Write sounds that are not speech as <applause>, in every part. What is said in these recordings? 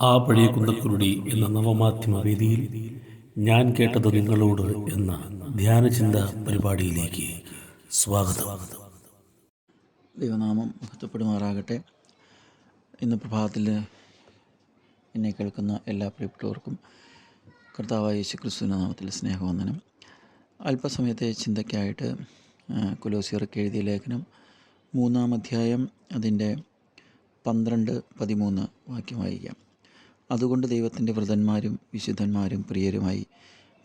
ആ പഴയ കുന്തക്കുരുടി എന്ന നവമാധ്യമ വേദിയിൽ ഞാൻ കേട്ടത് നിങ്ങളോട് എന്ന ധ്യാനചിന്ത പരിപാടിയിലേക്ക് സ്വാഗതം. ദൈവനാമം മഹത്വപ്പെടുമാറാകട്ടെ. ഇന്ന് പ്രഭാതത്തിൽ എന്നെ കേൾക്കുന്ന എല്ലാ പ്രിയപ്പെട്ടവർക്കും കർത്താവായ യേശു ക്രിസ്തുവിന്റെ നാമത്തിൽ സ്നേഹവന്ദനം. അല്പസമയത്തെ ചിന്തയ്ക്കായിട്ട് കുലോസിയർക്ക് എഴുതിയ ലേഖനം മൂന്നാം അധ്യായം അതിന്റെ പന്ത്രണ്ട് പതിമൂന്ന് വാക്യം വായിക്കാം. അതുകൊണ്ട് ദൈവത്തിന്റെ വ്രതന്മാരും വിശുദ്ധന്മാരും പ്രിയരുമായി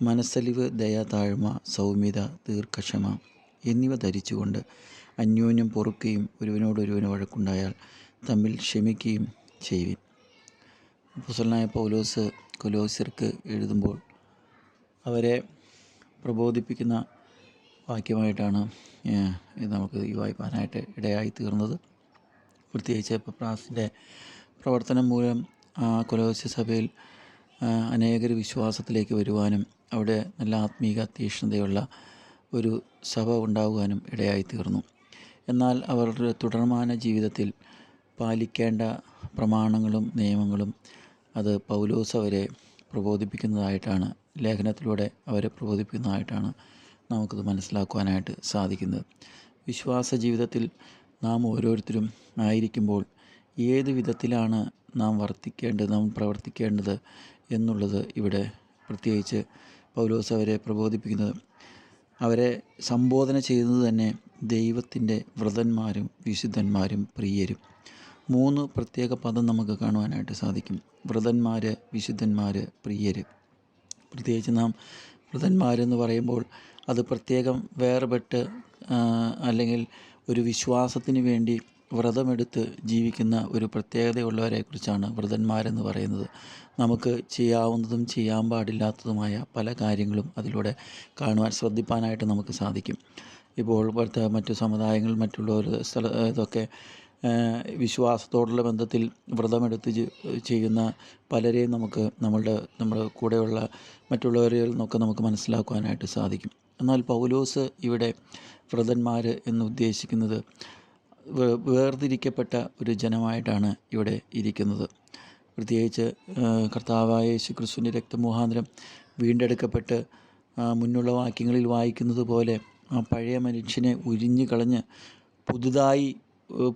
മനസ്സലിവ് ദയ താഴ്മ സൗമ്യത ദീർഘക്ഷമ എന്നിവ ധരിച്ചുകൊണ്ട് അന്യോന്യം പൊറുക്കുകയും ഒരുവനോടൊരുവന് വഴക്കുണ്ടായാൽ തമ്മിൽ ക്ഷമിക്കുകയും ചെയ്യുവിൻ. അപ്പോസ്തലനായ പൗലോസ് കൊലോസ്യർക്ക് എഴുതുമ്പോൾ അവരെ പ്രബോധിപ്പിക്കുന്ന വാക്യമായിട്ടാണ് നമുക്ക് ഈ വായിപ്പാനായിട്ട് ഇടയായി തീർന്നത്. പ്രത്യേകിച്ച് പ്രാസിന്റെ പ്രവർത്തനം മൂലം കൊലോസ്യ സഭയിൽ അനേകർ വിശ്വാസത്തിലേക്ക് വരുവാനും അവിടെ നല്ല ആത്മീക തീക്ഷ്ണതയുള്ള ഒരു സഭ ഉണ്ടാകുവാനും ഇടയായി തീർന്നു. എന്നാൽ അവരുടെ തുടർമാന ജീവിതത്തിൽ പാലിക്കേണ്ട പ്രമാണങ്ങളും നിയമങ്ങളും അത് പൗലോസ് അവരെ പ്രബോധിപ്പിക്കുന്നതായിട്ടാണ് ലേഖനത്തിലൂടെ അവരെ പ്രബോധിപ്പിക്കുന്നതായിട്ടാണ് നമുക്കത് മനസ്സിലാക്കുവാനായിട്ട് സാധിക്കുന്നത്. വിശ്വാസ ജീവിതത്തിൽ നാം ഓരോരുത്തരും ആയിരിക്കുമ്പോൾ ഏത് വിധത്തിലാണ് നാം വർത്തിക്കേണ്ടത് നാം പ്രവർത്തിക്കേണ്ടത് എന്നുള്ളത് ഇവിടെ പ്രത്യേകിച്ച് പൗലോസ് അവരെ പ്രബോധിപ്പിക്കുന്നത്. അവരെ സംബോധന ചെയ്യുന്നത് തന്നെ ദൈവത്തിന്റെ വ്രതന്മാരും വിശുദ്ധന്മാരും പ്രിയരും. മൂന്ന് പ്രത്യേക പദം നമുക്ക് കാണുവാനായിട്ട് സാധിക്കും. വ്രതന്മാർ വിശുദ്ധന്മാർ പ്രിയർ പ്രത്യേകിച്ച് നാം വ്രതന്മാരെന്ന് പറയുമ്പോൾ അത് പ്രത്യേകം വേർപെട്ട് അല്ലെങ്കിൽ ഒരു വിശ്വാസത്തിന് വേണ്ടി വ്രതമെടുത്ത് ജീവിക്കുന്ന ഒരു പ്രത്യേകതയുള്ളവരെക്കുറിച്ചാണ് വ്രതന്മാരെന്ന് പറയുന്നത്. നമുക്ക് ചെയ്യാവുന്നതും ചെയ്യാൻ പാടില്ലാത്തതുമായ പല കാര്യങ്ങളും അതിലൂടെ കാണുവാൻ ശ്രദ്ധിപ്പാനായിട്ട് നമുക്ക് സാധിക്കും. ഇപ്പോൾ ഇവിടുത്തെ മറ്റു സമുദായങ്ങൾ മറ്റുള്ളവർ സ്ഥല ഇതൊക്കെ വിശ്വാസത്തോടുള്ള ബന്ധത്തിൽ വ്രതമെടുത്ത് ചെയ്യുന്ന പലരെയും നമുക്ക് നമ്മളുടെ നമ്മുടെ കൂടെയുള്ള മറ്റുള്ളവരിൽ നിന്നൊക്കെ നമുക്ക് മനസ്സിലാക്കുവാനായിട്ട് സാധിക്കും. എന്നാൽ പൗലോസ് ഇവിടെ വ്രതന്മാർ എന്ന് ഉദ്ദേശിക്കുന്നത് വേ- വേർതിരിക്കപ്പെട്ട ഒരു ജനമായിട്ടാണ് ഇവിടെ ഇരിക്കുന്നത്. പ്രത്യേകിച്ച് കർത്താവായ ശ്രീകൃഷ്ണന്റെ രക്തമുഖാന്തരം വീണ്ടെടുക്കപ്പെട്ട് മുന്നുള്ള വാക്യങ്ങളിൽ വായിക്കുന്നത് പോലെ ആ പഴയ മനുഷ്യനെ ഉരിഞ്ഞു കളഞ്ഞ് പുതുതായി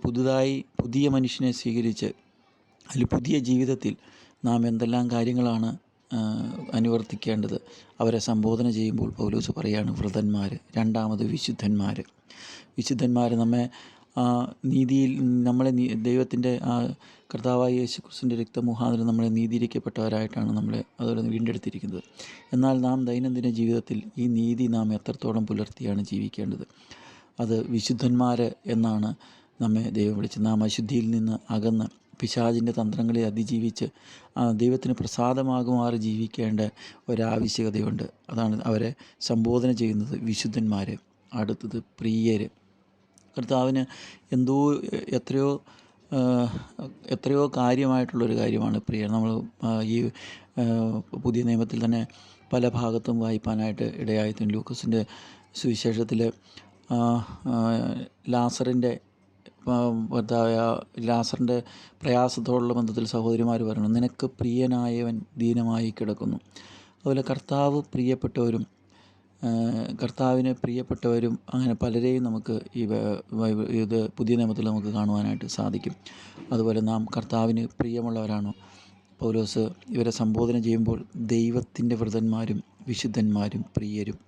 പുതുതായി പുതിയ മനുഷ്യനെ സ്വീകരിച്ച് അതിൽ പുതിയ ജീവിതത്തിൽ നാം എന്തെല്ലാം കാര്യങ്ങളാണ് അനുവർത്തിക്കേണ്ടത് അവരെ സംബോധന ചെയ്യുമ്പോൾ പൗലോസ് പറയാണ് വ്രതന്മാർ രണ്ടാമത് വിശുദ്ധന്മാർ വിശുദ്ധന്മാർ നമ്മെ ആ, നീതിയിൽ നമ്മളെ ദൈവത്തിന്റെ ആ കർത്താവായ യേശു രക്തമുഖാന്തരം നമ്മളെ നീതിയിരിക്കപ്പെട്ടവരായിട്ടാണ് നമ്മളെ അതുപോലെ വീണ്ടെടുത്തിരിക്കുന്നത്. എന്നാൽ നാം ദൈനംദിന ജീവിതത്തിൽ ഈ നീതി നാം എത്രത്തോളം പുലർത്തിയാണ് ജീവിക്കേണ്ടത്? അത് വിശുദ്ധന്മാർ എന്നാണ് നമ്മെ ദൈവം വിളിച്ച് നാം അശുദ്ധിയിൽ നിന്ന് അകന്ന് പിശാചിന്റെ തന്ത്രങ്ങളെ അതിജീവിച്ച് ദൈവത്തിന് പ്രസാദമാകുമാറി ജീവിക്കേണ്ട ഒരാവശ്യകതയുണ്ട്. അതാണ് അവരെ സംബോധന ചെയ്യുന്നത് വിശുദ്ധന്മാർ അടുത്തത് പ്രിയര്. കർത്താവിന് എന്തോ എത്രയോ എത്രയോ കാര്യമായിട്ടുള്ളൊരു കാര്യമാണ് പ്രിയർ നമ്മൾ ഈ പുതിയ നിയമത്തിൽ തന്നെ പല ഭാഗത്തും വായിപ്പാനായിട്ട് ഇടയായിത്തും ലൂക്കസിന്റെ സുവിശേഷത്തിൽ ലാസറിന്റെ ലാസറിന്റെ പ്രയാസത്തോടുള്ള ബന്ധത്തിൽ സഹോദരിമാർ പറയണം നിനക്ക് പ്രിയനായവൻ ദീനമായി കിടക്കുന്നു. അതുപോലെ കർത്താവ് പ്രിയപ്പെട്ടവരും കർത്താവിനെ പ്രിയപ്പെട്ടവരും അങ്ങനെ പലരെയും നമുക്ക് ഈ ഇത് പുതിയ നിയമത്തിൽ നമുക്ക് കാണുവാനായിട്ട് സാധിക്കും. അതുപോലെ നാം കർത്താവിന് പ്രിയമുള്ളവരാണോ. പൗലോസ് ഇവരെ സംബോധന ചെയ്യുമ്പോൾ ദൈവത്തിന്റെ വ്രതന്മാരും വിശുദ്ധന്മാരും പ്രിയരും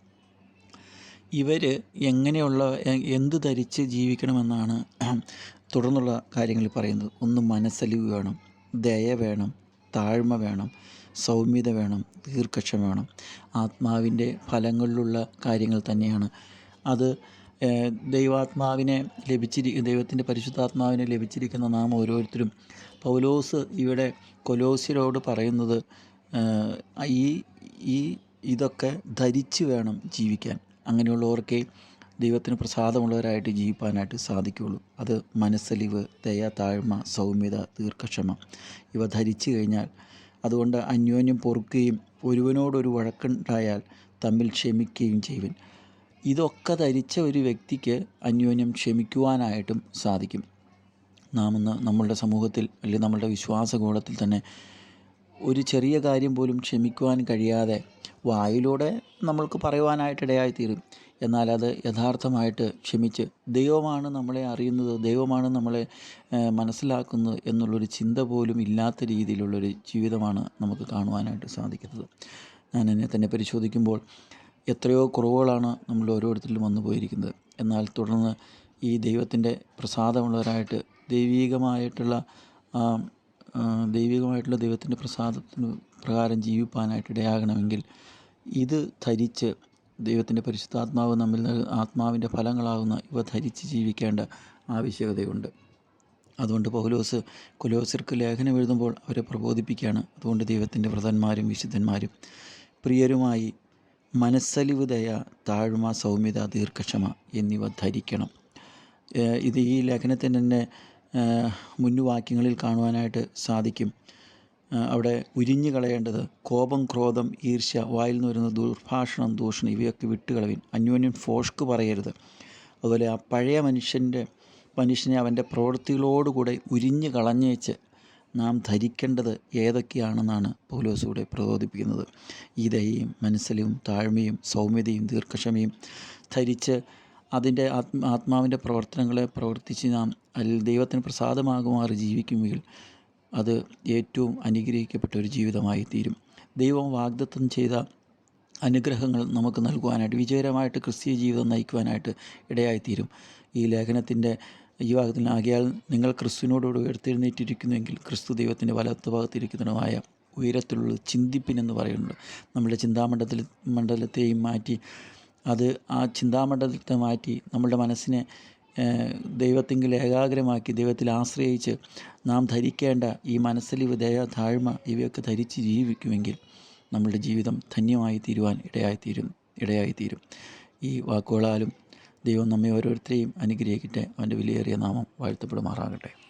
ഇവർ എങ്ങനെയുള്ള എന്ത് ധരിച്ച് ജീവിക്കണമെന്നാണ് <clears throat> തുടർന്നുള്ള കാര്യങ്ങൾ പറയുന്നത്. ഒന്ന് മനസ്സലിവ് വേണം ദയ വേണം താഴ്മ വേണം സൗമ്യത വേണം ദീർഘക്ഷമ വേണം. ആത്മാവിന്റെ ഫലങ്ങളിലുള്ള കാര്യങ്ങൾ തന്നെയാണ്. അത് ദൈവാത്മാവിനെ ലഭിച്ചിരി ദൈവത്തിന്റെ പരിശുദ്ധാത്മാവിനെ ലഭിച്ചിരിക്കുന്ന നാം ഓരോരുത്തരും. പൗലോസ് ഇവിടെ കൊലോസ്യരോട് പറയുന്നത് ഈ ഈ ഇതൊക്കെ ധരിച്ച് വേണം ജീവിക്കാൻ. അങ്ങനെയുള്ളവർക്കേ ദൈവത്തിന് പ്രസാദമുള്ളവരായിട്ട് ജീവിപ്പാനായിട്ട് സാധിക്കുകയുള്ളൂ. അത് മനസ്സലിവ് ദയ താഴ്മ സൗമ്യത ദീർഘക്ഷമ ഇവ ധരിച്ചു കഴിഞ്ഞാൽ അതുകൊണ്ട് അന്യോന്യം പൊറുക്കുകയും ഒരുവനോടൊരു വഴക്കുണ്ടായാൽ തമ്മിൽ ക്ഷമിക്കുകയും ചെയ്യുവൻ. ഇതൊക്കെ ധരിച്ച ഒരു വ്യക്തിക്ക് അന്യോന്യം ക്ഷമിക്കുവാനായിട്ടും സാധിക്കും. നാം ഇന്ന് നമ്മളുടെ സമൂഹത്തിൽ അല്ലെങ്കിൽ നമ്മളുടെ വിശ്വാസകൂടത്തിൽ തന്നെ ഒരു ചെറിയ കാര്യം പോലും ക്ഷമിക്കുവാൻ കഴിയാതെ വായിലൂടെ നമ്മൾക്ക് പറയുവാനായിട്ടിടയായിത്തീരും എന്നാൽ അത് യഥാർത്ഥമായിട്ട് ക്ഷമിച്ച് ദൈവമാണ് നമ്മളെ അറിയുന്നത് ദൈവമാണ് നമ്മളെ മനസ്സിലാക്കുന്നത് എന്നുള്ളൊരു ചിന്ത പോലും ഇല്ലാത്ത രീതിയിലുള്ളൊരു ജീവിതമാണ് നമുക്ക് കാണുവാനായിട്ട് സാധിക്കുന്നത്. ഞാൻ എന്നെ തന്നെ പരിശോധിക്കുമ്പോൾ എത്രയോ കുറവുകളാണ് നമ്മൾ ഓരോരുത്തരിലും വന്നു പോയിരിക്കുന്നത്. എന്നാൽ തുടർന്ന് ഈ ദൈവത്തിന്റെ പ്രസാദമുള്ളവരായിട്ട് ദൈവീകമായിട്ടുള്ള ദൈവികമായിട്ടുള്ള ദൈവത്തിന്റെ പ്രസാദത്തിന് പ്രകാരം ജീവിപ്പാനായിട്ട് ഇടയാകണമെങ്കിൽ ഇത് ധരിച്ച് ദൈവത്തിന്റെ പരിശുദ്ധാത്മാവ് നമ്മിൽ ആത്മാവിന്റെ ഫലങ്ങളാകുന്ന ഇവ ധരിച്ച് ജീവിക്കേണ്ട ആവശ്യകതയുണ്ട്. അതുകൊണ്ട് പൗലോസ് കുലോസിർക്ക് ലേഖനം എഴുതുമ്പോൾ അവരെ പ്രബോധിപ്പിക്കുകയാണ്. അതുകൊണ്ട് ദൈവത്തിന്റെ വ്രതന്മാരും വിശുദ്ധന്മാരും പ്രിയരുമായി മനസ്സലിവ് ദയ താഴ്മ സൗമ്യത ദീർഘക്ഷമ എന്നിവ ധരിക്കണം. ഇത് ഈ ലേഖനത്തിന് തന്നെ മുന്നുവാക്യങ്ങളിൽ കാണുവാനായിട്ട് സാധിക്കും. അവിടെ ഉരിഞ്ഞു കളയേണ്ടത് കോപം ക്രോധം ഈർഷ്യ വായിൽ നിന്ന് വരുന്ന ദുർഭാഷണം ദൂഷണം ഇവയൊക്കെ വിട്ടുകളവിൻ. അന്യോന്യം ഫോഷ്ക്ക് പറയരുത്. അതുപോലെ ആ പഴയ മനുഷ്യന്റെ മനുഷ്യനെ അവന്റെ പ്രവൃത്തികളോടുകൂടെ ഉരിഞ്ഞു കളഞ്ഞേച്ച് നാം ധരിക്കേണ്ടത് ഏതൊക്കെയാണെന്നാണ് പൗലോസ് ഇവിടെ പ്രബോധിപ്പിക്കുന്നത്. ഈ ദയയും മനസ്സിലും താഴ്മയും സൗമ്യതയും ദീർഘക്ഷമയും ധരിച്ച് അതിന്റെ ആത്മ ആത്മാവിന്റെ പ്രവർത്തനങ്ങളെ പ്രവർത്തിച്ച് നാം അതിൽ ദൈവത്തിന് പ്രസാദമാകുമാറ് ജീവിക്കുമെങ്കിൽ അത് ഏറ്റവും അനുഗ്രഹിക്കപ്പെട്ട ഒരു ജീവിതമായി തീരും. ദൈവം വാഗ്ദത്തം ചെയ്ത അനുഗ്രഹങ്ങൾ നമുക്ക് നൽകുവാനായിട്ട് വിജയകരമായിട്ട് ക്രിസ്തീയ ജീവിതം നയിക്കുവാനായിട്ട് ഇടയായിത്തീരും. ഈ ലേഖനത്തിന്റെ ഈ ഭാഗത്തിൽ ആകിയാൽ നിങ്ങൾ ക്രിസ്തുവിനോടുകൂടി ഉയർത്തെഴുന്നേറ്റിരിക്കുന്നുവെങ്കിൽ ക്രിസ്തു ദൈവത്തിന്റെ വലത്ത് ഭാഗത്തിരിക്കുന്നതുമായ ഉയരത്തിലുള്ള ചിന്തിപ്പിനെന്ന് പറയുന്നുണ്ട്. നമ്മുടെ ചിന്താമണ്ഡലത്തിൽ മണ്ഡലത്തെയും മാറ്റി അത് ആ ചിന്താമണ്ഡലത്തെ മാറ്റി നമ്മളുടെ മനസ്സിനെ ദൈവത്തിങ്കിൽ ഏകാഗ്രമാക്കി ദൈവത്തിൽ ആശ്രയിച്ച് നാം ധരിക്കേണ്ട ഈ മനസ്സിലിവ് ദയ താഴ്മ ഇവയൊക്കെ ധരിച്ച് ജീവിക്കുമെങ്കിൽ നമ്മളുടെ ജീവിതം ധന്യമായി തീരുവാൻ ഇടയായിത്തീരും ഇടയായിത്തീരും. ഈ വാക്കുകളാലും ദൈവം നമ്മെ ഓരോരുത്തരെയും അനുഗ്രഹിക്കട്ടെ. അവന്റെ വിലയേറിയ നാമം വാഴ്ത്തപ്പെടുമാറാകട്ടെ.